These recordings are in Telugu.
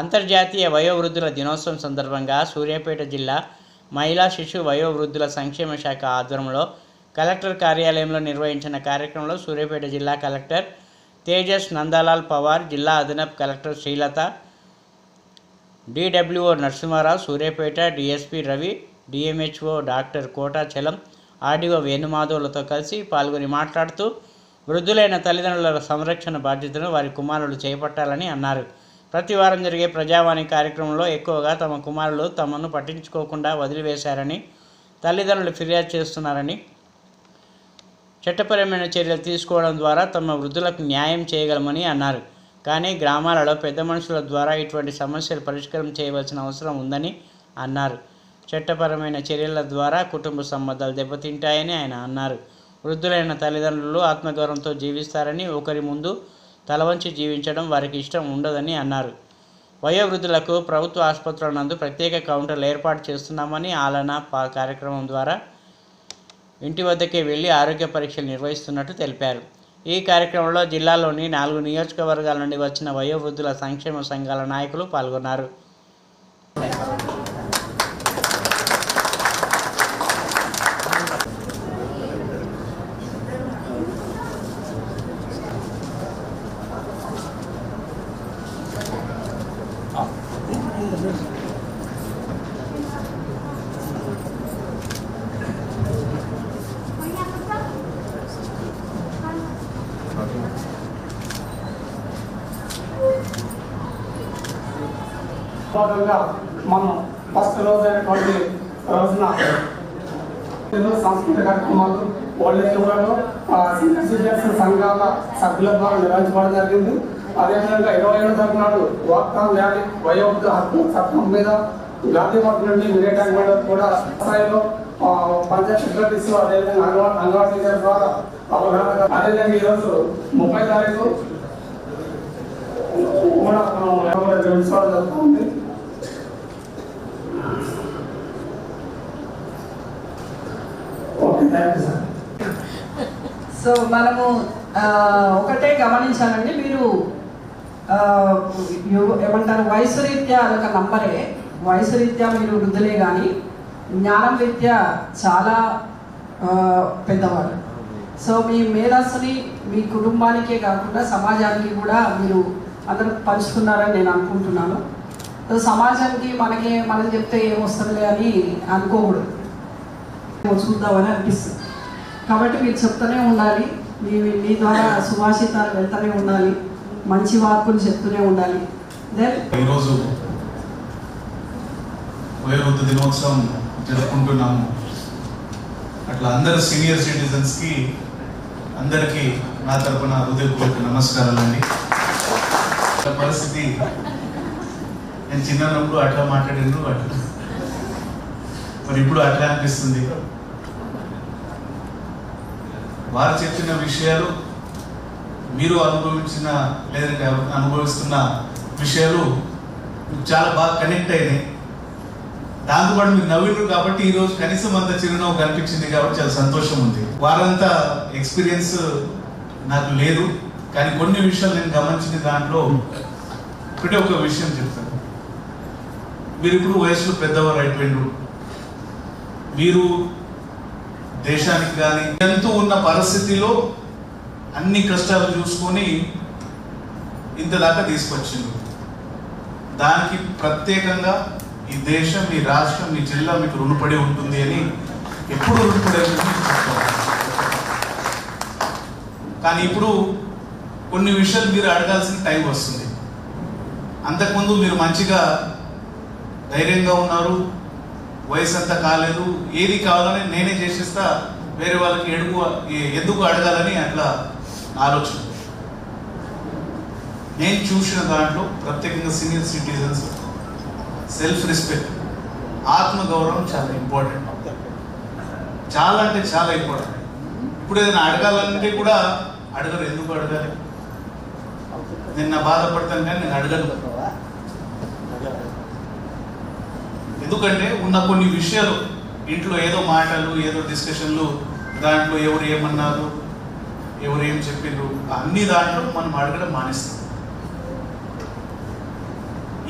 అంతర్జాతీయ వయోవృద్ధుల దినోత్సవం సందర్భంగా సూర్యాపేట జిల్లా మహిళా శిశు వయోవృద్ధుల సంక్షేమ శాఖ ఆధ్వర్యంలో కలెక్టర్ కార్యాలయంలో నిర్వహించిన కార్యక్రమంలో సూర్యాపేట జిల్లా కలెక్టర్ తేజస్ నందలాల్ పవార్ జిల్లా అదనపు collector Srilatha DWO Narasimha Rao Suryapet DSP Ravi DMHO doctor Kotachalam RDO వేణుమాధవులతో కలిసి పాల్గొని మాట్లాడుతూ వృద్ధులైన తల్లిదండ్రుల సంరక్షణ బాధ్యతను వారి కుమారులు చేపట్టాలని అన్నారు. ప్రతి వారం జరిగే ప్రజావాణి కార్యక్రమంలో ఎక్కువగా తమ కుమారులు తమను పట్టించుకోకుండా వదిలివేశారని తల్లిదండ్రులు ఫిర్యాదు చేస్తున్నారని చట్టపరమైన చర్యలు తీసుకోవడం ద్వారా తమ వృద్ధులకు న్యాయం చేయగలమని అన్నారు. కానీ గ్రామాలలో పెద్ద మనుషుల ద్వారా ఇటువంటి సమస్యలు పరిష్కారం చేయవలసిన అవసరం ఉందని అన్నారు. చట్టపరమైన చర్యల ద్వారా కుటుంబ సంబంధాలు దెబ్బతింటాయని ఆయన అన్నారు. వృద్ధులైన తల్లిదండ్రులు ఆత్మగౌరవంతో జీవిస్తారని ఒకరి ముందు తలవంచి జీవించడం వారికి ఇష్టం ఉండదని అన్నారు. వయోవృద్ధులకు ప్రభుత్వ ఆసుపత్రుల నందు ప్రత్యేక కౌంటర్లు ఏర్పాటు చేస్తున్నామని ఆలన పా కార్యక్రమం ద్వారా ఇంటి వద్దకే వెళ్ళి ఆరోగ్య పరీక్షలు నిర్వహిస్తున్నట్టు తెలిపారు. ఈ కార్యక్రమంలో జిల్లాలోని నాలుగు నియోజకవర్గాల నుండి వచ్చిన వయోవృద్ధుల సంక్షేమ సంఘాల నాయకులు పాల్గొన్నారు. భాగంగా మనం ఫస్ట్ రోజు అయినటువంటి రోజున సాంస్కృతిక కార్యక్రమాలు ఓల్డ్ ఏజ్ సీనియర్ సిటిజన్స్ సంఘాల సభ్యుల ద్వారా నిర్వహించబడడం జరిగింది. అదేవిధంగా ఇరవై ఏడు తారీఖు నాడు వాక్తాన్ ర్యాలీ వయోవృద్ధ హక్కు చట్టం మీద గాంధీ పార్టీ నుండి వినేటాంగ్ మండలి కూడా స్థాయిలో ఆ, పంచాయత్ సెక్రటరీస్ అదేవిధంగా అంగన్వాడీ అంగన్వాడీ టీచర్ ద్వారా అవగాహన అదేవిధంగా ఈరోజు ముప్పై తారీఖు కూడా మనం నిర్వహించుకోవడం జరుగుతుంది okay thank you sir. So మనము ఒకటే గమనించాలండి మీరు ఏమంటారు? వయసు రీత్యా అదొక నంబరే వయసు రీత్యా మీరు వృద్ధులే కానీ జ్ఞానం రీత్యా చాలా పెద్దవాడు పెద్దవాళ్ళు. సో మీ మేధస్సుని మీ కుటుంబానికే కాకుండా సమాజానికి కూడా మీరు అందరూ పంచుతున్నారని నేను అనుకుంటున్నాను. సో సమాజానికి మనకే మనం చెప్తే ఏమొస్తుందిలే అని అనుకోకూడదు. చూద్దామని అనిపిస్తుంది. కాబట్టి మీరు చెప్తూనే ఉండాలి. మీ మీ ద్వారా సుభాషితాలు వెళ్తూనే ఉండాలి. మంచి వాక్కులు చెప్తూనే ఉండాలి. ఈరోజు వయోవృద్ధ దినోత్సవం జరుపుకుంటున్నాము. అట్లా అందరు సీనియర్ సిటిజన్స్కి అందరికీ నా తరపున హృదయపూర్వక నమస్కారాలండి. ఆ పరిస్థితి నేను చిన్నప్పుడు అట్లా మాట్లాడిండ్రు అట్లా. మరి ఇప్పుడు అట్లా అనిపిస్తుంది. వారు చెప్పిన విషయాలు మీరు అనుభవించిన లేదంటే అనుభవిస్తున్న విషయాలు చాలా బాగా కనెక్ట్ అయినాయి. దాంతోపాటు మీరు నవ్విండ్రు కాబట్టి ఈ రోజు కనీసం అంత చిరునవ్వు కనిపించింది కాబట్టి చాలా సంతోషం ఉంది. వారంతా ఎక్స్పీరియన్స్ నాకు లేదు కానీ కొన్ని విషయాలు నేను గమనించిన దాంట్లో ఒకటే ఒక విషయం చెప్తాను. మీరు ఇప్పుడు వయసులో పెద్దవారు అయిపోయిండ్రు. మీరు దేశానికి కానీ ఎంతో ఉన్న పరిస్థితిలో అన్ని కష్టాలు చూసుకొని ఇంతదాకా తీసుకొచ్చిండు దానికి ప్రత్యేకంగా ఈ దేశం ఈ రాష్ట్రం ఈ జిల్లా మీకు రుణపడి ఉంటుంది అని ఎప్పుడు రుణపడి చెప్తాను. కానీ ఇప్పుడు కొన్ని విషయాలు మీరు అడగాల్సిన టైం వస్తుంది అంతకుముందు మీరు మంచిగా ధైర్యంగా ఉన్నారు వయసు అంతా కాలేదు ఏది కావాలని నేనే చేసేస్తా వేరే వాళ్ళకి ఎడుగు ఎందుకు అడగాలని అట్లా ఆలోచన. నేను చూసిన దాంట్లో ప్రత్యేకంగా సీనియర్ సిటిజన్స్ సెల్ఫ్ రెస్పెక్ట్ ఆత్మగౌరవం చాలా ఇంపార్టెంట్ చాలా అంటే చాలా ఇంపార్టెంట్ ఇప్పుడు ఏదైనా అడగాలంటే కూడా అడగరు. ఎందుకు అడగాలి? నేను నా బాధపడతాను కానీ నేను అడగను. ఎందుకంటే ఉన్న కొన్ని విషయాలు ఇంట్లో ఏదో మాటలు ఏదో డిస్కషన్లు దాంట్లో ఎవరు ఏమన్నారు ఎవరు ఏం చెప్పిండ్రు అన్ని దాంట్లో మనం అడగడం మానేస్తాం.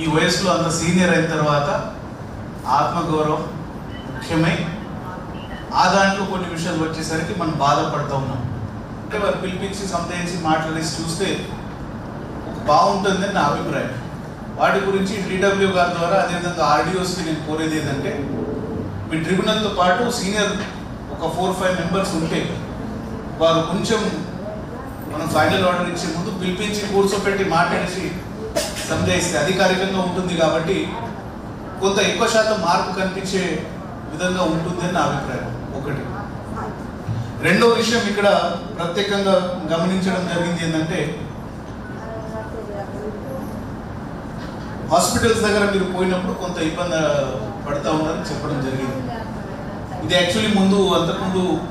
ఈ వయసులో అంత సీనియర్ అయిన తర్వాత ఆత్మగౌరవం ముఖ్యమై ఆ దాంట్లో కొన్ని విషయాలు వచ్చేసరికి మనం బాధపడుతూ ఉన్నాం. అంటే వారు పిలిపించి సంతయించి మాట్లాడేసి చూస్తే బాగుంటుందని నా అభిప్రాయం. వాటి గురించి డిడబ్ల్యూ గారి ద్వారా అదేవిధంగా ఆర్డిఓస్కి నేను కోరేది ఏంటంటే మీ ట్రిబ్యునల్తో పాటు సీనియర్ ఒక ఫోర్ ఫైవ్ మెంబర్స్ ఉంటే వారు కొంచెం మనం ఫైనల్ ఆర్డర్ ఇచ్చే ముందు పిలిపించి కూర్చోపెట్టి మాట్లాడేసి సందేహిస్తే అధికారికంగా ఉంటుంది కాబట్టి కొంత ఎక్కువ శాతం మార్పు కనిపించే విధంగా ఉంటుంది అని నా అభిప్రాయం. ఒకటి. రెండో విషయం ఇక్కడ ప్రత్యేకంగా గమనించడం జరిగింది ఏంటంటే హాస్పిటల్స్ దగ్గర మీరు పోయినప్పుడు కొంత ఇబ్బంది పడతా ఉన్నారని చెప్పడం జరిగింది. ఇది యాక్చువల్లీ ముందు అంతకుముందు